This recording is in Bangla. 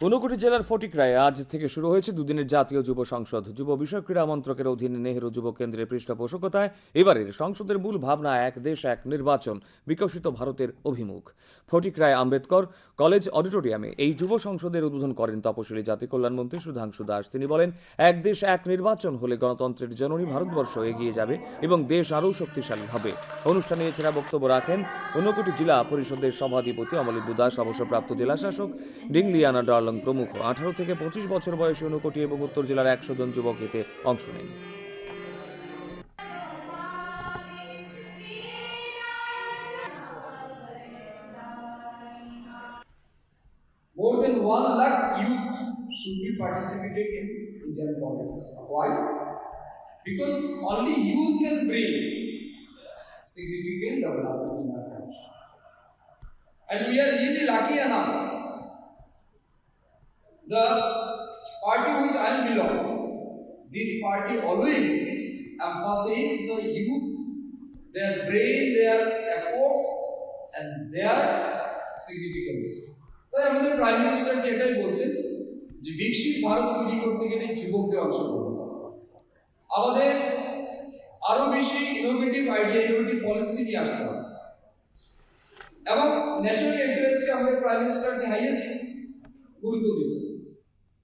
ঊনকোটি জেলার ফটিকরায় আজ থেকে শুরু হয়েছে দুদিনের জাতীয় যুব সংসদ। যুব বিষয় ক্রীড়া মন্ত্রকের অধীনে নেহেরু যুব কেন্দ্রের পৃষ্ঠপোষকতায় এবারের সংসদের মূল ভাবনা, এক দেশ, এক নির্বাচন, বিকশিত ভারতের অভিমুখ। ফটিকরায় আম্বেদকর কলেজ অডিটোরিয়ামে এই যুব সংসদের উদ্বোধন করেন তপশিলি জাতি কল্যাণমন্ত্রী সুধাংশু দাস। তিনি বলেন, এক দেশ, এক নির্বাচন হলে গণতন্ত্রের জননী ভারতবর্ষ এগিয়ে যাবে এবং দেশ আরও শক্তিশালী হবে। অনুষ্ঠানে এছাড়া বক্তব্য রাখেন ঊনকোটি জেলা পরিষদের সভাধিপতি অমলিন্দু দাস, অবসরপ্রাপ্ত জেলাশাসক ডিংলিয়ানা ডার্লং প্রমুখ আঠারো থেকে পঁচিশ বছর বয়সী ঊনকোটি এবং উত্তর জেলার একশো জন যুবক এতে অংশ নেন More than lakh youth should be in Indian politics. Why? Because only youth can bring significant development in our country. And we are really lucky enough. The party which I belong, this party always emphasizes the youth, their brain, their efforts, and their significance. তাই আমাদের প্রাইম মিনিস্টার যে এটাই বলছেন যে বিকশিত ভারত তৈরি করতে গেলে যুবকদের অংশগ্রহণ। আমাদের আরও বেশি ইনোভেটিভ আইডিয়া ইনোভেটিভ পলিসি নিয়ে আসতে হবে এবং ন্যাশনাল ইন্টারেস্টে আমাদের প্রাইম মিনিস্টার যে হাইয়েস্ট Muito lindo.